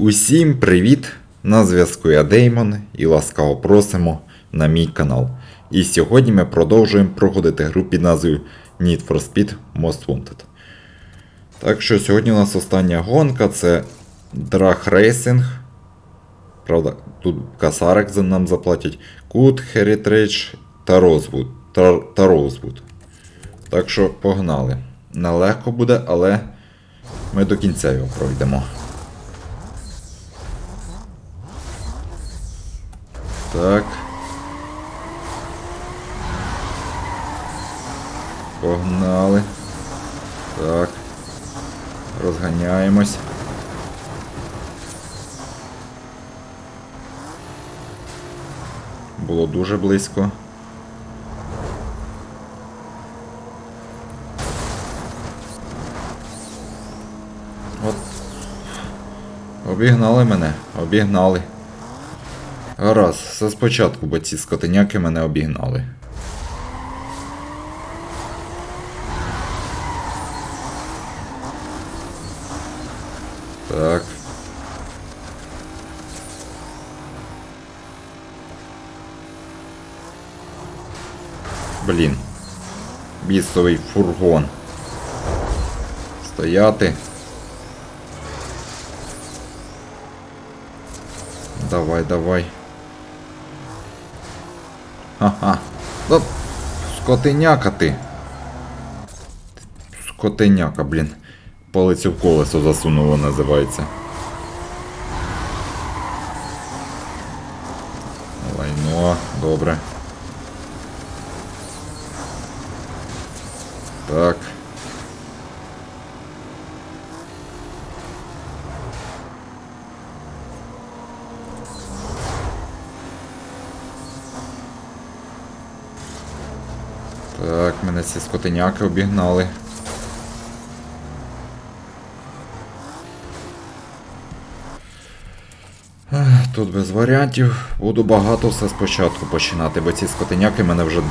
Усім привіт! На зв'язку я Деймон і ласкаво просимо на мій канал. І сьогодні ми продовжуємо проходити гру під назвою Need for Speed Most Wanted. Так що сьогодні у нас остання гонка це Drag Racing. Правда, тут Касарик нам заплатять. Кут, Heritage та Розвуд. Та, та Розвуд. Так що погнали. Нелегко буде, але ми до кінця його пройдемо. Так. Погнали. Так. Розганяємось. Було дуже близько. От. Обігнали мене, обігнали. Гаразд, все спочатку, бо ці скотиняки мене обігнали. Так. Блін. Бісовий фургон. Стояти. Давай, давай. Ага. Оп. скотиняка ти. Скотиняка, блін. Палицю в колесо засунуло, називається. Лайно, добре. Так. Так, мене ці скотиняки обігнали. Тут без варіантів. Буду багато все спочатку починати, бо ці скотиняки мене вже.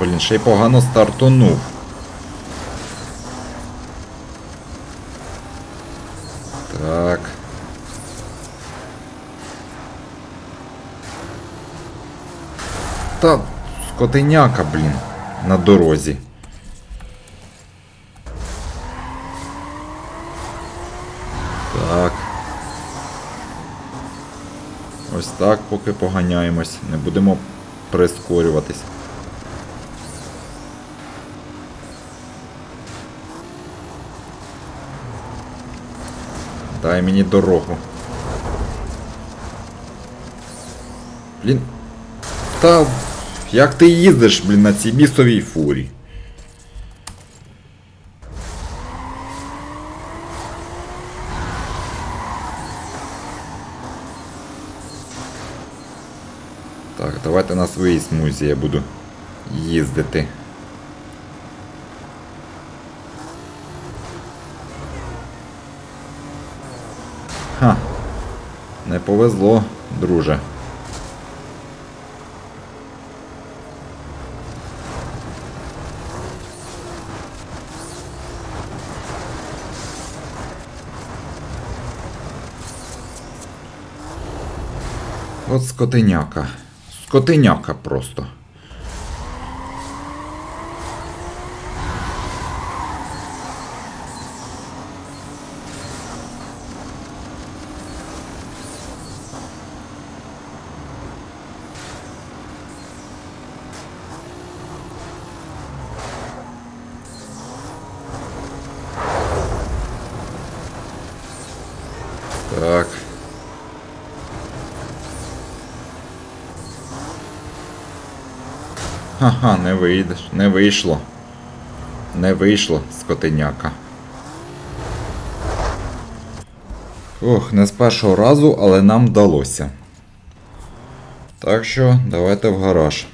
Блін, ще й погано стартонув. Так. Та скотиняка, блін, на дорозі. Так. Ось так поки поганяємось. Не будемо прискорюватись. Дай мені дорогу. Блін. Та як ти їздиш, блін, на цій бісовій фурі? Так, давайте на своїй смузі я буду їздити. Ха. Не повезло, друже. От скотиняка. Скотиняка просто. Так. Ага, не вийдеш, не вийшло. Не вийшло, скотиняка. Ох, не з першого разу, але нам вдалося. Так що, давайте в гараж.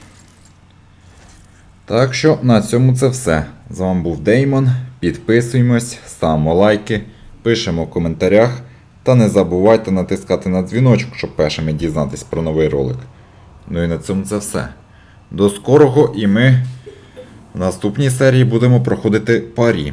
Так що, на цьому це все. З вами був Деймон. Підписуємось, ставимо лайки, пишемо в коментарях. Та не забувайте натискати на дзвіночок, щоб першими дізнатись про новий ролик. Ну і на цьому це все. До скорого і ми в наступній серії будемо проходити парі.